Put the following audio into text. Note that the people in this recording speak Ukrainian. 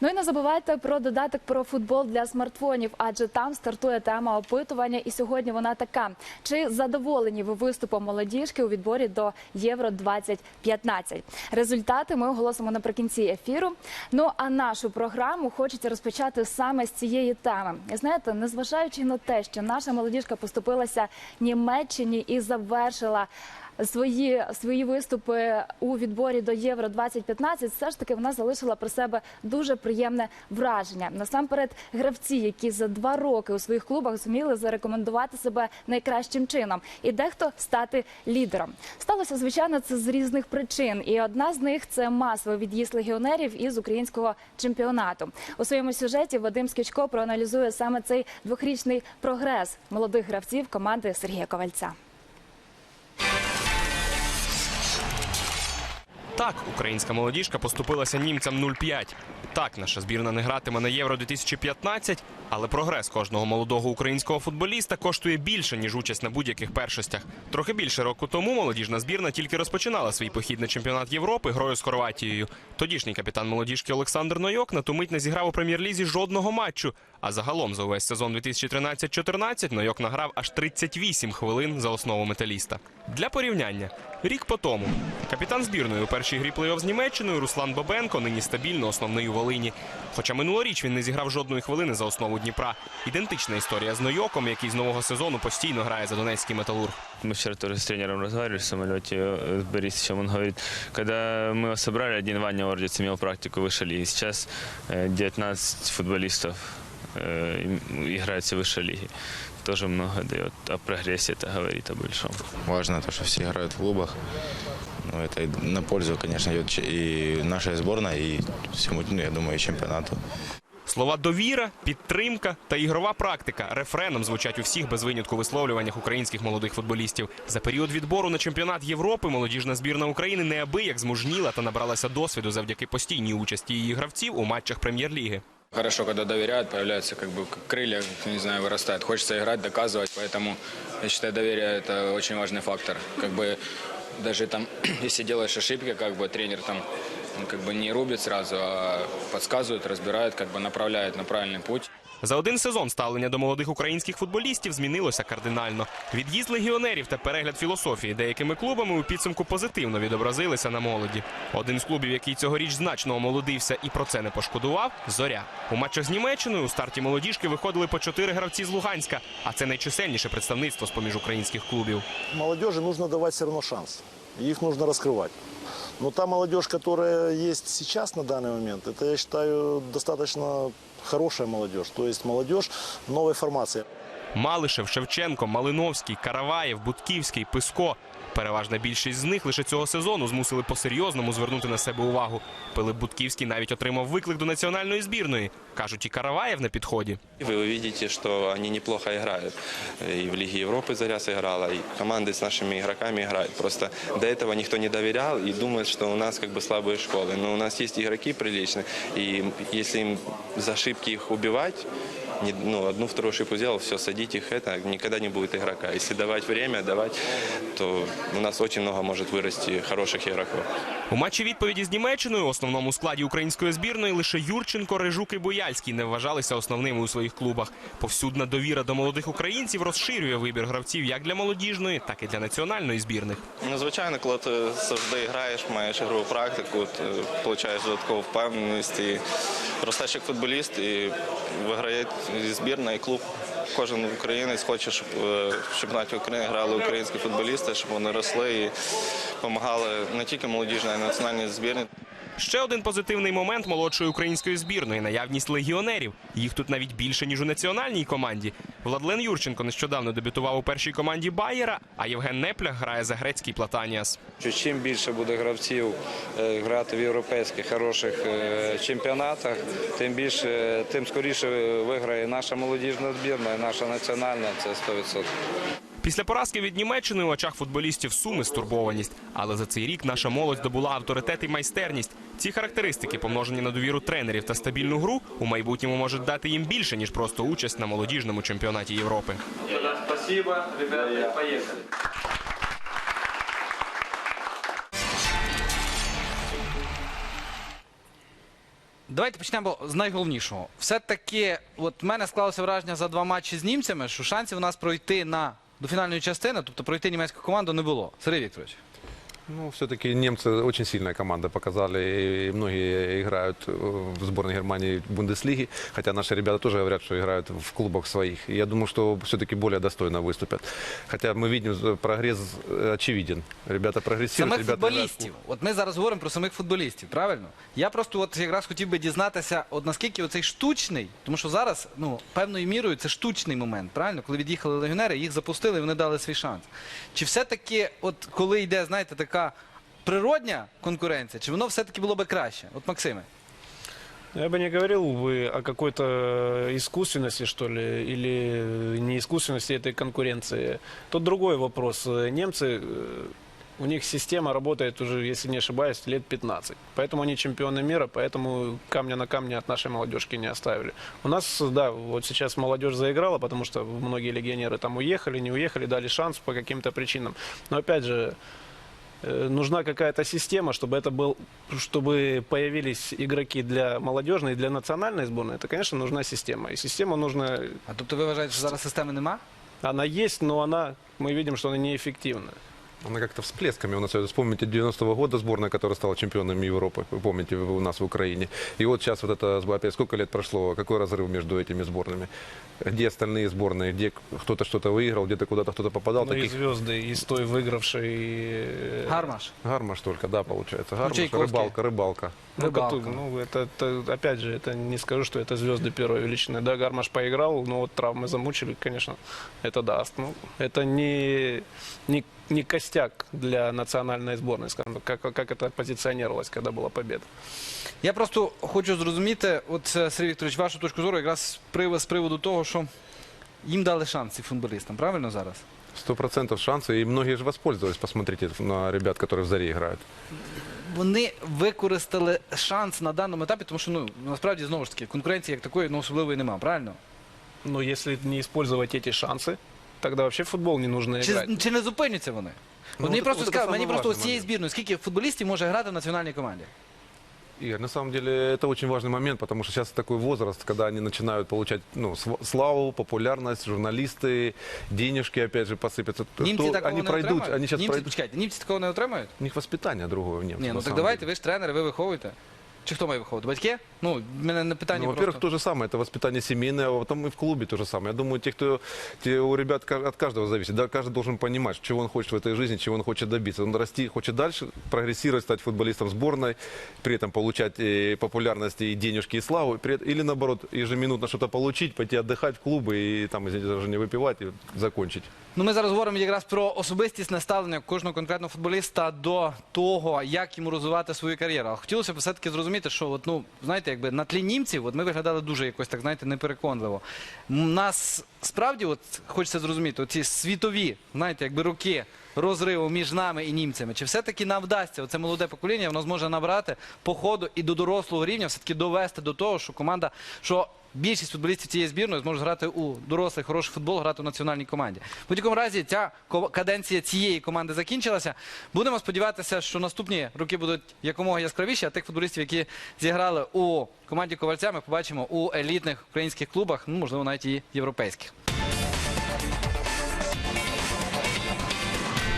Ну і не забувайте про додаток про футбол для смартфонів, адже там стартує тема опитування. І сьогодні вона така: чи задоволені ви виступом молодіжки у відборі до Євро 2015 Результати ми оголосимо наприкінці ефіру. Ну а нашу програму хочеться розпочати саме з цієї теми. Знаєте, незважаючи на те, що наша молодіжка поступилася Німеччині і завершила свої, свої виступи у відборі до Євро 2015 все ж таки вона залишила про себе дуже приємне враження. Насамперед, гравці, які за два роки у своїх клубах зуміли зарекомендувати себе найкращим чином, і дехто стати лідером. Сталося звичайно це з різних причин, і одна з них це масовий від'їзд легіонерів із українського чемпіонату. У своєму сюжеті Вадим Скічко проаналізує саме цей двохрічний прогрес молодих гравців команди Сергія Ковальця. Так, українська молодіжка поступилася німцям 0-5. Так, наша збірна не гратиме на Євро 2015, але прогрес кожного молодого українського футболіста коштує більше, ніж участь на будь-яких першостях. Трохи більше року тому молодіжна збірна тільки розпочинала свій похід на чемпіонат Європи грою з Хорватією. Тодішній капітан молодіжки Олександр Нойок на ту не зіграв у прем'єр-лізі жодного матчу. А загалом за увесь сезон 2013-14 Нойок награв аж 38 хвилин за основу металіста. Для порівняння, рік по тому капітан збірної у першій грі плей-офф з Німеччиною Руслан Бабенко нині стабільно основний у Волині. Хоча минулоріч він не зіграв жодної хвилини за основу Дніпра. Ідентична історія з Нойоком, який з нового сезону постійно грає за донецький металург. Мы вчера тоже с тренером разговаривали в самолете э, с Борисовичем. Он говорит, когда мы его собрали, один Ваня Ордец имел практику в высшей лиге. Сейчас э, 19 футболистов э, им- играют в высшей лиге. Тоже много дает. О прогрессе это говорит о большом. Важно то, что все играют в клубах. Ну, это на пользу, конечно, идет и нашей сборной, и всему, ну, я думаю, и чемпионату. Слова довіра, підтримка та ігрова практика рефреном звучать у всіх без винятку висловлюваннях українських молодих футболістів. За період відбору на чемпіонат Європи молодіжна збірна України неабияк змужніла та набралася досвіду завдяки постійній участі її гравців у матчах прем'єр-ліги. Хорошо, когда доверяют, появляются как бы как крылья, не знаю, вырастают. Хочется играть, доказывать, поэтому я считаю, доверие это очень важный фактор. Как бы даже там, если делаешь ошибки, как бы тренер там ну, как бы не рубит сразу, а подсказывает, разбирает, как бы направляет на правильный путь. За один сезон ставлення до молодих українських футболістів змінилося кардинально. Від'їзд легіонерів та перегляд філософії деякими клубами у підсумку позитивно відобразилися на молоді. Один з клубів, який цьогоріч значно омолодився і про це не пошкодував зоря. У матчах з Німеччиною у старті молодіжки виходили по чотири гравці з Луганська, а це найчисельніше представництво з поміж українських клубів. Молодежи нужно давать все равно шанс. И их нужно раскрывать. Но та молодежь, которая есть сейчас на данный момент, это, я считаю, достаточно хорошая молодежь. То есть молодежь новой формации. Малишев, Шевченко, Малиновський, Караваєв, Будківський, Писко. Переважна більшість з них лише цього сезону змусили по-серйозному звернути на себе увагу. Пилип Будківський навіть отримав виклик до національної збірної. Кажуть, і Караваєв на підході. Вы увидите, что они неплохо играют. И в Лиге Европы Заря сыграла, и команды с нашими игроками играют. Просто до этого никто не доверял и думает, что у нас как бы слабые школы. Но у нас есть игроки приличные, и если им за ошибки их убивать, не- ну, одну-вторую ошибку сделал, все, садить их, это никогда не будет игрока. Если давать время, давать, то у нас очень много может вырасти хороших игроков. У матчі відповіді з Німеччиною у основному складі української збірної лише Юрченко, Рижук і Бояльський не вважалися основними у своїх клубах. Повсюдна довіра до молодих українців розширює вибір гравців як для молодіжної, так і для національної збірних. Ну, звичайно, коли ти завжди граєш, маєш ігрову практику, ти отримуєш додаткову впевненість і ростеш як футболіст і виграє і збірна, і клуб. Кожен українець хоче, щоб е, в чемпіонаті України грали українські футболісти, щоб вони росли і допомагали не тільки молодіжній, а й національній збірні. Ще один позитивний момент молодшої української збірної наявність легіонерів. Їх тут навіть більше ніж у національній команді. Владлен Юрченко нещодавно дебютував у першій команді Байєра, а Євген Неплях грає за грецький Платаніас. чим більше буде гравців е, грати в європейських хороших е, чемпіонатах, тим більше, тим скоріше виграє наша молодіжна збірна і наша національна. Це 100%. Після поразки від Німеччини у очах футболістів суми стурбованість. Але за цей рік наша молодь здобула авторитет і майстерність. Ці характеристики, помножені на довіру тренерів та стабільну гру, у майбутньому можуть дати їм більше ніж просто участь на молодіжному чемпіонаті Європи. Давайте почнемо з найголовнішого. Все-таки, от в мене склалося враження за два матчі з німцями, що шансів у нас пройти на до фінальної частини, тобто пройти німецьку команду, не було. Сергій Вікторович. Ну, все-таки немцы очень сильная команда показали, и многие играют э, в сборной Германии в Бундеслиге, хотя наши ребята тоже говорят, что играют в клубах своих. И я думаю, что все-таки более достойно выступят. Хотя мы видим, э, прогресс э, очевиден. Ребята прогрессируют. Самих ребята играют в футболістів. От ми зараз говоримо про самих футболістів, правильно? Я просто от якраз хотів би дізнатися, от наскільки оцей штучний, тому що зараз, ну, певною мірою, це штучний момент, правильно? Коли від'їхали легіонери, їх запустили, і вони дали свій шанс. Чи все-таки, от коли йде, знаєте, така Природня конкуренція, чи воно все-таки було би краще? От Максиме. Я бы не говорил бы о какой-то искусственности, что ли, или неискусственности этой конкуренции. Тут другой вопрос. Немцы, э, у них система работает уже, если не ошибаюсь, лет 15. Поэтому они чемпионы мира, поэтому камня на камне от нашей молодежки не оставили. У нас, да, вот сейчас молодежь заиграла, потому что многие легионеры там уехали, не уехали, дали шанс по каким-то причинам. Но опять же, нужна какая-то система, чтобы это был, чтобы появились игроки для молодежной и для национальной сборной. Это, конечно, нужна система. И система нужна, А тобто ви вважаєте, що зараз системи нема? она есть, но она, мы видим, что она неэффективна. Она как-то всплесками у нас. идет. Вспомните 90-го года сборная, которая стала чемпионом Европы. Вы помните, у нас в Украине. И вот сейчас вот это, опять сколько лет прошло, какой разрыв между этими сборными? Где остальные сборные? Где кто-то что-то выиграл, где-то куда-то кто-то попадал? Ну и Таких звезды из той выигравшей... э, Гармаш. Гармаш только, да, получается. Гармаш, Чайковский. рыбалка, рыбалка. Ну, Рыбалка. коту- ну, это, это, опять же, это не скажу, что это звезды первой величины. Да, Гармаш поиграл, но вот травмы замучили, конечно, это даст. Ну, это не, не, не костяк для национальной сборной, скажем так, как, как это позиционировалось, когда была победа. Я просто хочу зрозуміти, от е, Сергій Вікторович, вашу точку зору, якраз прив- з приводу того, що їм дали шанс цим футболістам, правильно зараз? Сто процентов шансы, и многие же воспользовались. Посмотрите на ребят, которые в Заре играют. Вони використали шанс на даному етапі, тому що ну насправді знову ж таки конкуренції як такої ну, особливої немає, правильно? Но если не использовать эти шансы, тогда вообще в футбол не нужно играть. Чи, чи не зупиняться вони? Ну, От мені от- просто от це цікаво, мені саме просто важний з цієї момент. збірної, скільки футболістів може грати в національній команді? Игорь, на самом деле это очень важный момент, потому что сейчас такой возраст, когда они начинают получать ну, св- славу, популярность, журналисты, денежки опять же посыпятся. Німці Что такого они не пройдут, отримають? они сейчас німці, пройдут. почекайте, німці такого не отримають? У них воспитание другое в немцев. Ні, на ну так самом давайте, деле. ви ж тренери, ви виховуєте. Чи хто має виховувати? Батьки? Ну, в мене не питання Ну, во-первых, просто. то же самое, это воспитание семейное, а потом и в клубе то же самое. Я думаю, те, кто, те, у ребят ка- от каждого зависит, да, каждый должен понимать, чего он хочет в этой жизни, чего он хочет добиться. Он расти, хочет дальше прогрессировать, стать футболистом сборной, при этом получать и популярность, и денежки, и славу, при этом- или наоборот, ежеминутно что-то получить, пойти отдыхать в клубы и там, извините, даже не выпивать и закончить. Ну, ми зараз говоримо якраз про особистісне ставлення кожного конкретного футболіста до того, як йому розвивати свою кар'єру. А хотілося б все-таки зрозуміти, що от, ну, знаєте, якби на тлі німців, от ми виглядали дуже якось так, знаєте, непереконливо. Нас справді, от хочеться зрозуміти, оці світові, знаєте, якби роки розриву між нами і німцями. Чи все-таки нам вдасться оце молоде покоління, воно зможе набрати по ходу і до дорослого рівня, все-таки довести до того, що команда, що більшість футболістів цієї збірної зможуть грати у дорослий хороший футбол, грати у національній команді. В будь-якому разі ця каденція цієї команди закінчилася. Будемо сподіватися, що наступні роки будуть якомога яскравіші, а тих футболістів, які зіграли у команді ковальця, ми побачимо у елітних українських клубах, ну можливо навіть і європейських.